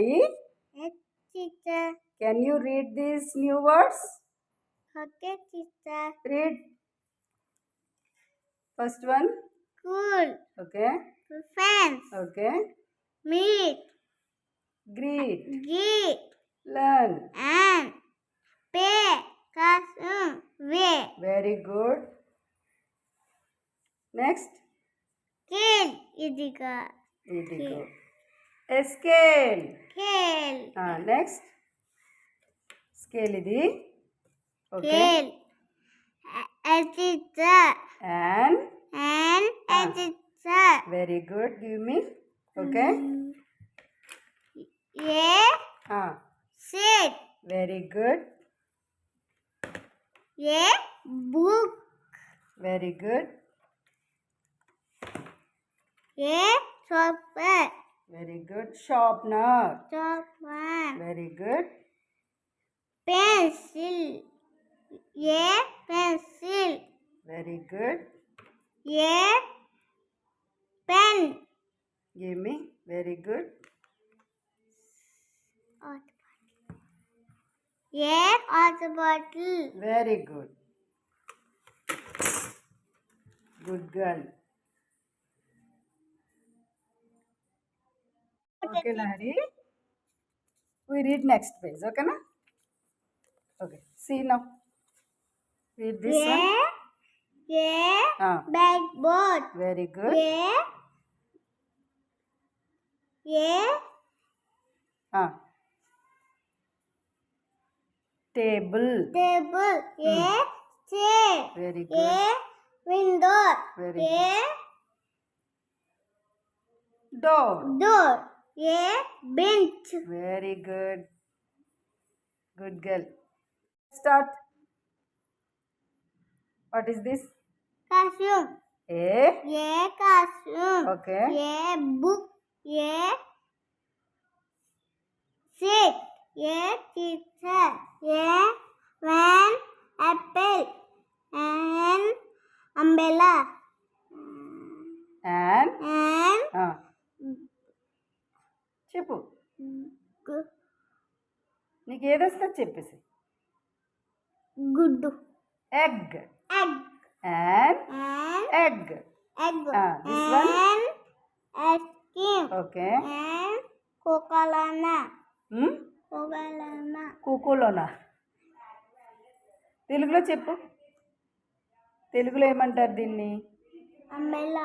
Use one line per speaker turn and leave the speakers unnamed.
Lahari?
Yes, teacher.
Can you read these new words?
Okay, teacher.
Read. First one.
Cool.
Okay.
Friends.
Okay.
Meet.
Greet.
Get.
Learn.
And. Pay. Classroom. Uh, Way.
Very good. Next.
Kill. Idiga.
Indigo. A scale.
Kill.
Ah, next. Scale ఇది. Okay.
Kill. A teacher.
And
And a
Ah.
teacher.
very good. Give me. Okay.
Yeah.
Ah,
Sit.
very good.
Yeah. Book.
Very good.
Yeah. Chopper.
Very good. Sharpener.
Chopper.
Very good.
Pencil. Yeah. Pencil.
Very good.
Yeah. Pen.
Give me. Very good.
Yeah. Water bottle.
Very good. Good girl. Okay, Lahari. We read next page, okay na? Okay. See now. Read this one.
Yeah. Yeah.
Ah,
Backboard.
very good.
Yeah. Yeah.
Ah. Table.
Table. Yeah. Chair.
Very good.
Yeah. Window.
Very good. Door.
Door. Yeah. Bench.
Very good. Good girl. Start. What is this?
Classroom.
A.
Yeah. Classroom.
Okay.
Yeah. Book. Yeah. Sit. Yeah. Teacher. Yeah. Van. Apple. And umbrella.
And.
And
Ah. చెప్పు. నీకు ఏదొస్తా చెప్పేసి
గుడ్డు.
Egg egg
egg egg this
okay తెలుగులో చెప్పు. తెలుగులో ఏమంటారు దీన్ని? అమ్మెలా